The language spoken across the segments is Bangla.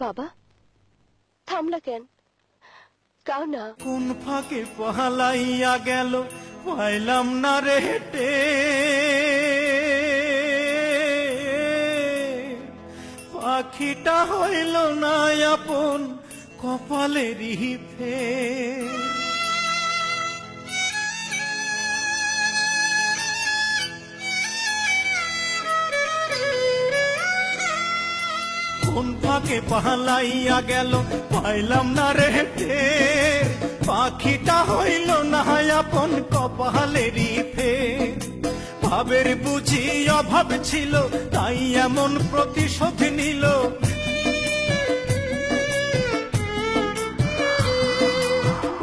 বাবা, থামলা কেন? কাও না? কোন ফাঁকে পহালাইয়া গেল, পাইলাম না রে হেটে। পাখিটা হইল না আপন, কপালেরই ফের। কোন ফাঁকে পালাইয়া গেল। পাইলাম না রে টের। পাখিটা হইল না আপন কপালেরই ফের ভাবের বুঝি অভাব ছিল, তাই এমন প্রতিশোধ নিল।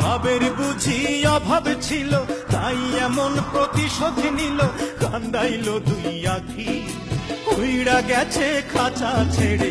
ভাবের বুঝি অভাব ছিল, তাই এমন প্রতিশোধ নিল। কান্দাইল দুই আখি, উইড়া গেছে খাঁচা ছেড়ে।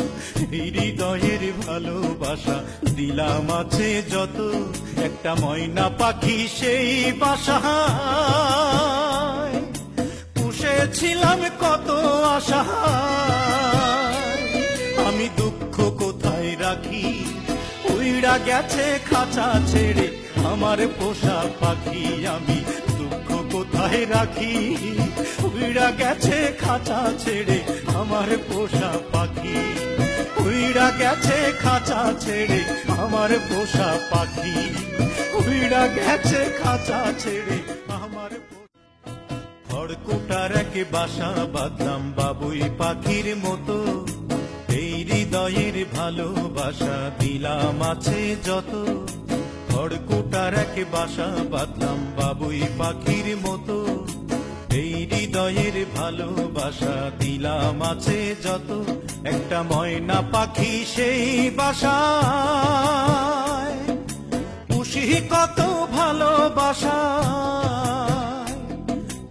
হৃদয়ের ভালোবাসা দিলাম আছে যত, একটা ময়না পাখি সেই বাসা পুষেছিলাম কত আশা। আমি দুঃখ কোথায় রাখি? উইড়া গেছে, খাঁচা ছেড়ে আমার পোষা পাখি আমি দুঃখ কোথায় রাখি? উইড়া গেছে, খাঁচা ছেড়ে আমার পোষা পাখি। উইড়া গেছে খাঁচা ছেড়ে, আমার পোষা পাখি। উইড়া গেছে খাঁচা ছেড়ে, আমার খড়কুটার এক বাসা বাঁধলাম বাবুই পাখির মতো। এই হৃদয়ের ভালোবাসা দিলাম আছে যত। খড়কুটার এক বাসা বাঁধলাম বাবুই পাখির মতো। এই হৃদয়ের ভালোবাসা দিলাম আছে যত, একটা ময়না পাখি সেই বাসা খুশি কত ভালোবাসা,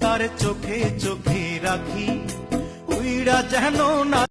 তার চোখে চোখে রাখি উইরা যেন না